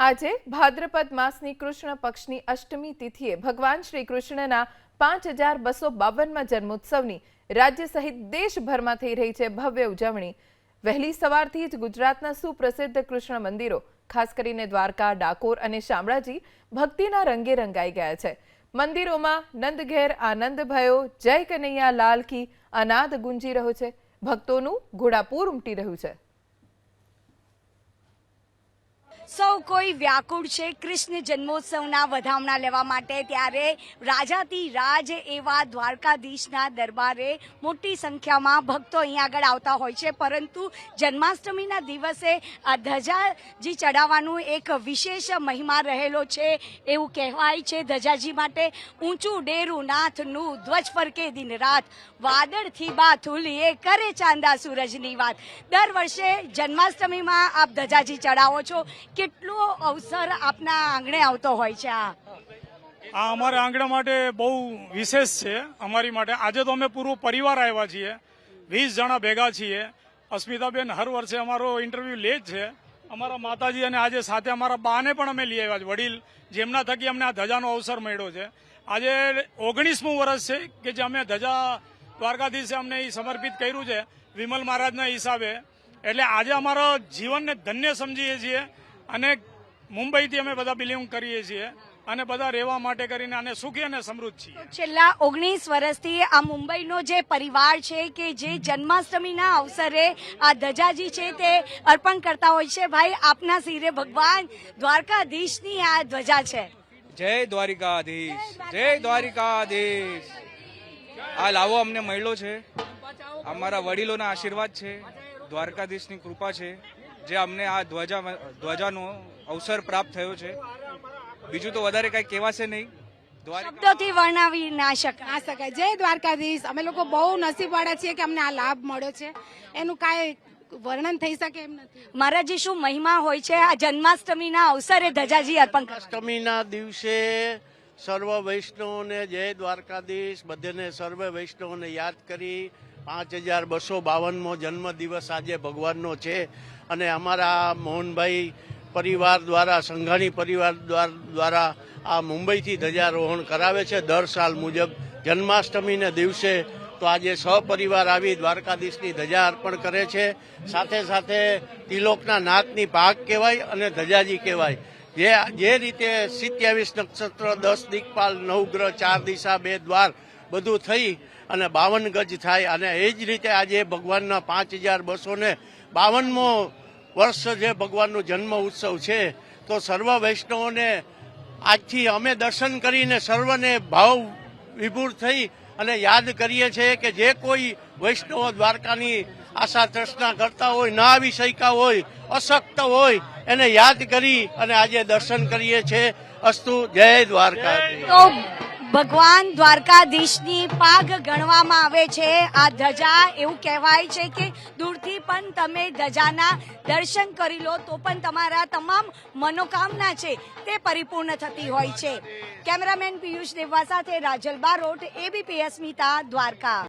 આજે ભાદ્રપદ માસની કૃષ્ણ પક્ષની અષ્ટમી તિથિએ ભગવાન શ્રી કૃષ્ણના પાંચ હજાર બસો બાવનમાં જન્મોત્સવની રાજ્ય સહિત દેશભરમાં થઈ રહી છે ભવ્ય ઉજવણી. વહેલી સવારથી જ ગુજરાતના સુપ્રસિદ્ધ કૃષ્ણ મંદિરો, ખાસ કરીને દ્વારકા, ડાકોર અને શામળાજી, ભક્તિના રંગે રંગાઈ ગયા છે. મંદિરોમાં નંદઘેર, આનંદ ભયો, જય કનૈયા લાલ કી અનાદ ગુંજી રહ્યો છે. ભક્તોનું ઘોડાપૂર ઉમટી રહ્યું છે. કોઈ વ્યાકુળ છે? કૃષ્ણ જન્મોત્સવના વધામણા લેવા માટે ત્યારે રાજાથી રાજ એવા દ્વારકાધીશના દરબારે મોટી સંખ્યામાં ભક્તો અહીંયા આગળ આવતા હોય છે. પરંતુ જન્માષ્ટમીના દિવસે આ ધજાજી ચડાવવાનું એક વિશેષ મહિમા રહેલો છે એવું કહેવાય છે. ધજાજી માટે ઊંચું, ડેરું, નાથનું ધ્વજ ફરકે દિન રાત વાદળથી બા થુલીએ કરે ચાંદા સૂરજની વાત. દર વર્ષે જન્માષ્ટમીમાં આપ ધજાજી ચડાવો છો. કેટલો અવસર આપના આંગણે આવતો હોય છે આ? આ અમારા આંગણા માટે બહુ વિશેષ છે. અમારી માટે આજે તો અમે પૂરો પરિવાર આવ્યા છીએ. વીસ જણા ભેગા છીએ. અસ્મિતાબેન હર વર્ષે અમારો ઇન્ટરવ્યુ લે જ છે. અમારા માતાજી અને આજે સાથે અમારા બાને પણ અમે લઈ આવ્યા છે. વડીલ જેમના થકી અમને આ ધજાનો અવસર મળ્યો છે. આજે ઓગણીસમું વર્ષ છે કે જે અમે ધજા દ્વારકાધીશે અમને એ સમર્પિત કર્યું છે વિમલ મહારાજના હિસાબે. એટલે આજે અમારા જીવનને ધન્ય સમજીએ છીએ. અને મુંબઈથી અમે બધા બિલોંગ કરીએ છીએ અને બધા રહેવા માટે કરીને અને સુખી અને સમૃદ્ધ છીએ. છેલ્લા ઓગણીસ વર્ષથી આ મુંબઈનો જે પરિવાર છે કે જે જન્માષ્ટમીના અવસરે આ ધજાજી છે તે અર્પણ કરતા હોય છે ભાઈ આપના શિરે ભગવાન દ્વારકાધીશની આ ધ્વજા છે. જય દ્વારિકાધીશ જય દ્વારિકાધીશ. આ લાવો અમને મળ્યો છે. અમારા વડીલોના આશીર્વાદ છે. દ્વારકાધીશની કૃપા છે. જે અમને આ ધ્વજા ધ્વજાનો અવસર પ્રાપ્ત થયો છે. બીજું તો વધારે કઈ કહેવાશે નહીં. શબ્દોથી વર્ણવી ના શકાય ના શકાય. જય દ્વારકાધીશ. અમે લોકો બહુ નસીબવાળા છીએ કે અમને આ લાભ મળ્યો છે. એનું કાંઈ વર્ણન થઈ શકે એમ નથી. મહારાજજી શું મહિમા હોય છે આ જન્માષ્ટમીના અવસરે ધજાજી અર્પણ અષ્ટમીના દિવસે સર્વ વૈષ્ણવોને જય દ્વારકાધીશ. બધેને સર્વ વૈષ્ણવોને યાદ કરી પાંચ હજાર બસો બાવનમો જન્મદિવસ આજે ભગવાનનો છે. અને અમારા મોહનભાઈ પરિવાર દ્વારા, સંઘાણી પરિવાર દ્વાર- આ મુંબઈથી ધ્વજારોહણ કરાવે છે. દર સાલ મુજબ જન્માષ્ટમીને દિવસે તો આજે સપરિવાર આવી દ્વારકાધીશની ધજા અર્પણ કરે છે. સાથે સાથે તિલોકના નાથની પાક કહેવાય અને ધજાજી કહેવાય. જે જે રીતે સિત્યાવીસ નક્ષત્ર, દસ દિક્પાલ નવ ગ્રહ ચાર દિશા, બે દ્વાર બધું થઈ અને બાવન ગજ થાય. અને એ જ રીતે આજે ભગવાનના પાંચ હજાર બસો ને બાવનમો વર્ષ જે ભગવાનનો જન્મ ઉત્સવ છે, તો સર્વ વૈષ્ણવોને આજથી અમે દર્શન કરીને સર્વને ભાવ વિભૂર થઈ અને યાદ કરીએ છીએ કે જે કોઈ વૈષ્ણવ દ્વારકાની આશા તૃષ્ણા કરતા હોય, ના આવી શક્યા હોય, અશક્ત હોય, એને યાદ કરી અને આજે દર્શન કરીએ છીએ. અસ્તુ, જય દ્વારકા ભગવાન દ્વારકાધીશની પાગ ગણવામાં આવે છે. આ ધજા એવું કહેવાય છે કે દૂરથી પણ તમે ધજાના દર્શન કરી લો, તો પણ તમારા તમામ મનોકામના છે તે પરિપૂર્ણ થતી હોય છે. કેમેરામેન પિયુષ દેવા સાથે રાજલ બારોટ એબીપી અસ્મિતા દ્વારકા.